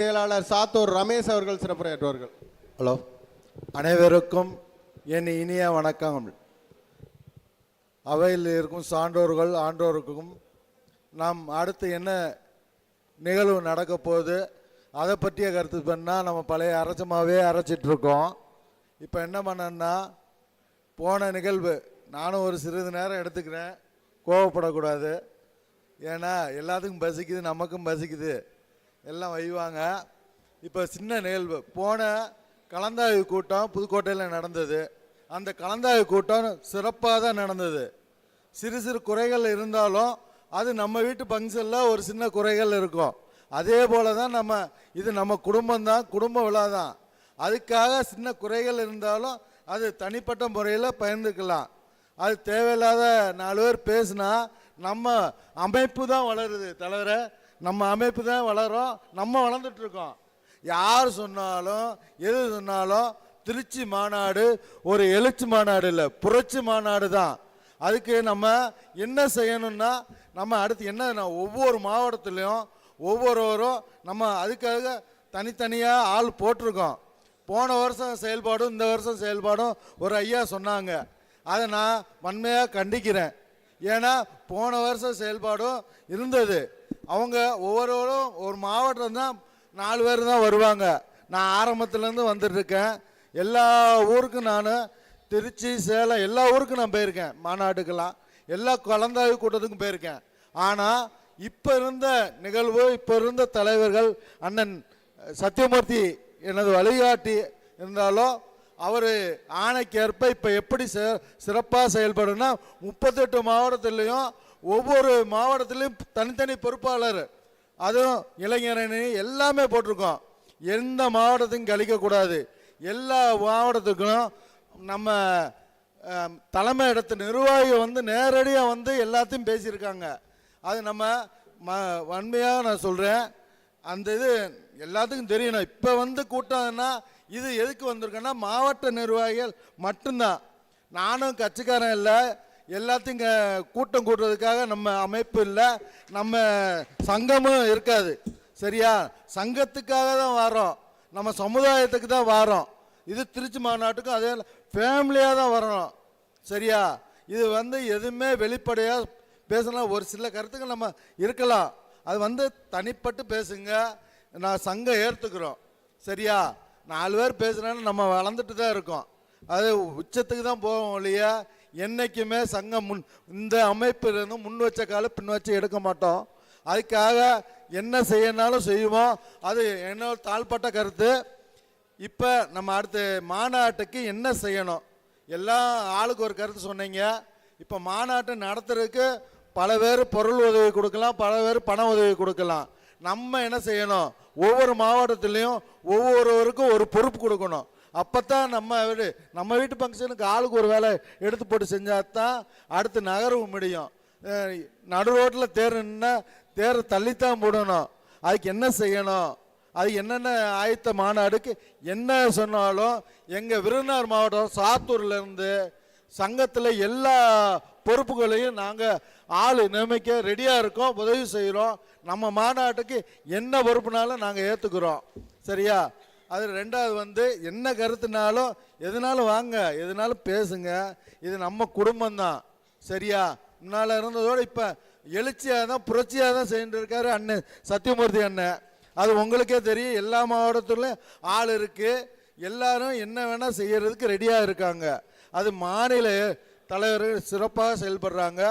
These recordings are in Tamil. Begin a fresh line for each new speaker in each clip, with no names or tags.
செயலாளர் சாத்தூர் ரமேஷ் அவர்கள் சிறப்புரையாற்றுவார்கள்.
ஹலோ அனைவருக்கும் என் இனிய வணக்கங்கள் அவையில் இருக்கும் சான்றோர்கள் ஆண்டோருக்கும் நாம் அடுத்து என்ன நிகழ்வு நடக்க போகுது அதை பற்றிய கருத்து பண்ணால் நம்ம பழைய அரைச்சமாகவே அரைச்சிட்டு இருக்கோம். இப்போ என்ன பண்ணேன்னா போன நிகழ்வு நானும் ஒரு சிறிது நேரம் எடுத்துக்கிறேன் கோவப்படக்கூடாது. ஏன்னா எல்லாத்துக்கும் பசிக்குது நமக்கும் பசிக்குது. எல்லாம் வைவாங்க. இப்போ சின்ன நிகழ்வு. போன கலந்தாய்வு கூட்டம் புதுக்கோட்டையில் நடந்தது. அந்த கலந்தாய்வு கூட்டம் சிறப்பாக தான் நடந்தது. சிறு சிறு குறைகள் இருந்தாலும் அது நம்ம வீட்டு ஃபங்க்ஷனில் ஒரு சின்ன குறைகள் இருக்கும். அதே போல தான் நம்ம இது நம்ம குடும்பம் தான் குடும்ப விழா தான். அதுக்காக சின்ன குறைகள் இருந்தாலும் அது தனிப்பட்ட முறையில் பயந்துக்கலாம். அது தேவையில்லாத நாலு பேர் பேசுனா நம்ம அமைப்பு தான் வளருது. தலைவரை நம்ம அமைப்பு தான் வளரும். நம்ம வளர்ந்துட்டு இருக்கோம். யார் சொன்னாலும் எது சொன்னாலும் திருச்சி மாநாடு ஒரு எழுச்சி மாநாடு இல்லை புரட்சி மாநாடு தான். அதுக்கு நம்ம என்ன செய்யணும்னா நம்ம அடுத்து என்ன ஒவ்வொரு மாவட்டத்துலேயும் ஒவ்வொருவரும் நம்ம அதுக்காக தனித்தனியாக ஆள் போட்டிருக்கோம். போன வருஷம் செயல்பாடும் இந்த வருஷம் செயல்பாடும் ஒரு ஐயா சொன்னாங்க. அதை நான் வன்மையாக கண்டிக்கிறேன். ஏன்னா போன வருஷம் செயல்பாடும் இருந்தது. அவங்க ஒவ்வொருவரும் ஒரு மாவட்டம் தான் நாலு பேர் தான் வருவாங்க. நான் ஆரம்பத்துலேருந்து வந்துட்டுருக்கேன். எல்லா ஊருக்கும் நான் திருச்சி சேலம் எல்லா ஊருக்கும் நான் போயிருக்கேன் மாநாட்டுக்கெல்லாம் எல்லா கலந்தாய்வு கூட்டத்துக்கும் போயிருக்கேன். ஆனால் இப்போ இருந்த நிகழ்வு இப்போ இருந்த தலைவர்கள் அண்ணன் சத்தியமூர்த்தி எனது வழிகாட்டி இருந்தாலும் அவர் ஆணைக்கேற்ப இப்போ எப்படி சிறப்பாக செயல்படுன்னா முப்பத்தெட்டு மாவட்டத்துலேயும் ஒவ்வொரு மாவட்டத்திலையும் தனித்தனி பொறுப்பாளர். அதுவும் இளைஞரணி எல்லாமே போட்டிருக்கோம். எந்த மாவட்டத்தையும் கழிக்கக்கூடாது எல்லா மாவட்டத்துக்கும் நம்ம தலைமை இடத்து நிர்வாகி வந்து நேரடியாக வந்து எல்லாத்தையும் பேசியிருக்காங்க. அது நம்ம ம வன்மையாக நான் சொல்கிறேன் அந்த இது எல்லாத்துக்கும் தெரியணும். இப்போ வந்து கூட்டம்னா இது எதுக்கு வந்திருக்கேன்னா மாவட்ட நிர்வாகிகள் மட்டும்தான். நானும் கட்சிக்காரன் இல்லை. எல்லாத்தையும் கூட்டம் கூட்டுறதுக்காக நம்ம அமைப்பு இல்லை. நம்ம சங்கமும் இருக்காது. சரியா? சங்கத்துக்காக தான் வரோம் நம்ம சமுதாயத்துக்கு தான் வரோம் இது திருச்சி மாநாட்டுக்கும் அதே ஃபேமிலியாக தான் வரணும் சரியா? இது வந்து எதுவுமே வெளிப்படையாக பேசலாம். ஒரு சில கருத்துக்கள் நம்ம இருக்கலாம். அது வந்து தனிப்பட்டு பேசுங்க. நான் சங்கம் ஏற்றுக்கிறோம் சரியா? நாலு பேர் பேசுகிறேன்னு நம்ம வளர்ந்துட்டு தான் இருக்கோம். அது உச்சத்துக்கு தான் போவோம் இல்லையா என்றைக்குமே சங்கம் முன் இந்த அமைப்பிலிருந்து முன் வச்ச கால பின் வச்சு எடுக்க மாட்டோம். அதுக்காக என்ன செய்யனாலும் செய்வோம். அது என்னோட தாழ்பட்ட கருத்து. இப்போ நம்ம அடுத்து மாநாட்டுக்கு என்ன செய்யணும்? எல்லாம் ஆளுக்கு ஒரு கருத்து சொன்னீங்க. இப்போ மாநாட்டை நடத்துறதுக்கு பல பேர் பொருள் உதவி கொடுக்கலாம் பல பேர் பண உதவி கொடுக்கலாம். நம்ம என்ன செய்யணும்? ஒவ்வொரு மாவட்டத்துலேயும் ஒவ்வொருவருக்கும் ஒரு பொறுப்பு கொடுக்கணும். அப்போ தான் நம்ம வீடு நம்ம வீட்டு ஃபங்க்ஷனுக்கு ஆளுக்கு ஒரு வேலை எடுத்து போட்டு செஞ்சால் தான் அடுத்து நகரவு முடியும். நடு ரோட்டில் தேர் நின்னா தேரை தள்ளித்தான் போடணும். அதுக்கு என்ன செய்யணும்? அது என்னென்ன ஆயத்த மாநாடுக்கு என்ன சொன்னாலும் எங்கள் விருதுநகர் மாவட்டம் சாத்தூர்லேருந்து இருந்து சங்கத்தில் எல்லா பொறுப்புகளையும் நாங்கள் ஆள் நியமிக்க ரெடியாக இருக்கோம் உதவி செய்கிறோம் நம்ம மாநாட்டுக்கு என்ன பொறுப்புனாலும் நாங்கள் ஏற்றுக்கிறோம் சரியா? அது ரெண்டாவது வந்து என்ன கருத்துனாலும் எதுனாலும் வாங்க எதுனாலும் பேசுங்க. இது நம்ம குடும்பம்தான். சரியா? முன்னால் இருந்ததோடு இப்போ எழுச்சியாக தான் புரட்சியாக தான் செஞ்சுட்டு இருக்காரு அண்ணன் சத்தியமூர்த்தி அண்ணன் அது உங்களுக்கே தெரியும். எல்லா மாவட்டத்துலையும் ஆள் இருக்குது எல்லாரும் என்ன வேணால் செய்கிறதுக்கு ரெடியாக இருக்காங்க. அது மாநில தலைவர்கள் சிறப்பாக செயல்படுறாங்க.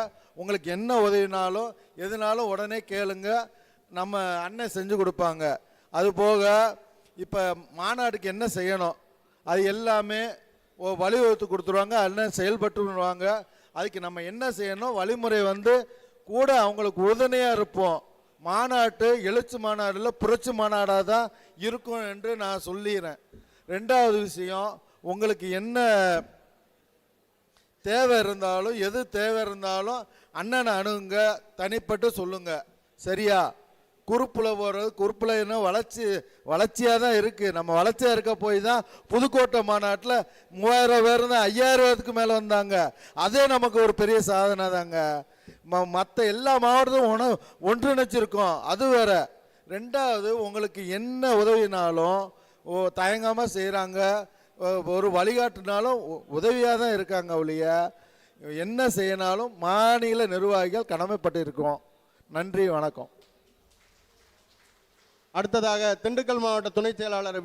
உங்களுக்கு என்ன உதவினாலும் எதுனாலும் உடனே கேளுங்க. நம்ம அண்ணன் செஞ்சு கொடுப்பாங்க. அது போக இப்போ மாநாடுக்கு என்ன செய்யணும்? அது எல்லாமே வழிவகுத்து கொடுத்துருவாங்க. அண்ணன் செயல்பட்டுருவாங்க. அதுக்கு நம்ம என்ன செய்யணும்? வழிமுறை வந்து கூட அவங்களுக்கு உறுதுணையாக இருப்போம். மாநாட்டு எழுச்சி மாநாடுல புரட்சி மாநாடாக தான் இருக்கும் என்று நான் சொல்லிடுறேன் ரெண்டாவது விஷயம் உங்களுக்கு என்ன தேவை இருந்தாலும் எது தேவை இருந்தாலும் அண்ணனை அணுங்க தனிப்பட்டு சொல்லுங்க. சரியா? குறுப்பில் போகிறது குறுப்பில் இன்னும் வளர்ச்சி வளர்ச்சியாக தான் இருக்குது நம்ம வளர்ச்சியாக இருக்க போய் தான் புதுக்கோட்டை மாநாட்டில் மூவாயிரம் பேர் தான் ஐயாயிரம் பேருக்கு மேலே வந்தாங்க. அதே நமக்கு ஒரு பெரிய சாதனை தாங்க. ம மற்ற எல்லா மாவட்டத்தையும் ஒன்று ஒன்றிணைச்சிருக்கோம். அது வேற. ரெண்டாவது உங்களுக்கு என்ன உதவினாலும் ஓ தயங்காமல் செய்கிறாங்க ஒரு வழிகாட்டுனாலும் உதவியாக தான் இருக்காங்க ஒழிய என்ன செய்யனாலும் மாநில நிர்வாகிகள் கடமைப்பட்டு இருக்கோம். நன்றி வணக்கம்.
அடுத்ததாக திண்டுக்கல் மாவட்ட துணைச் செயலாளர்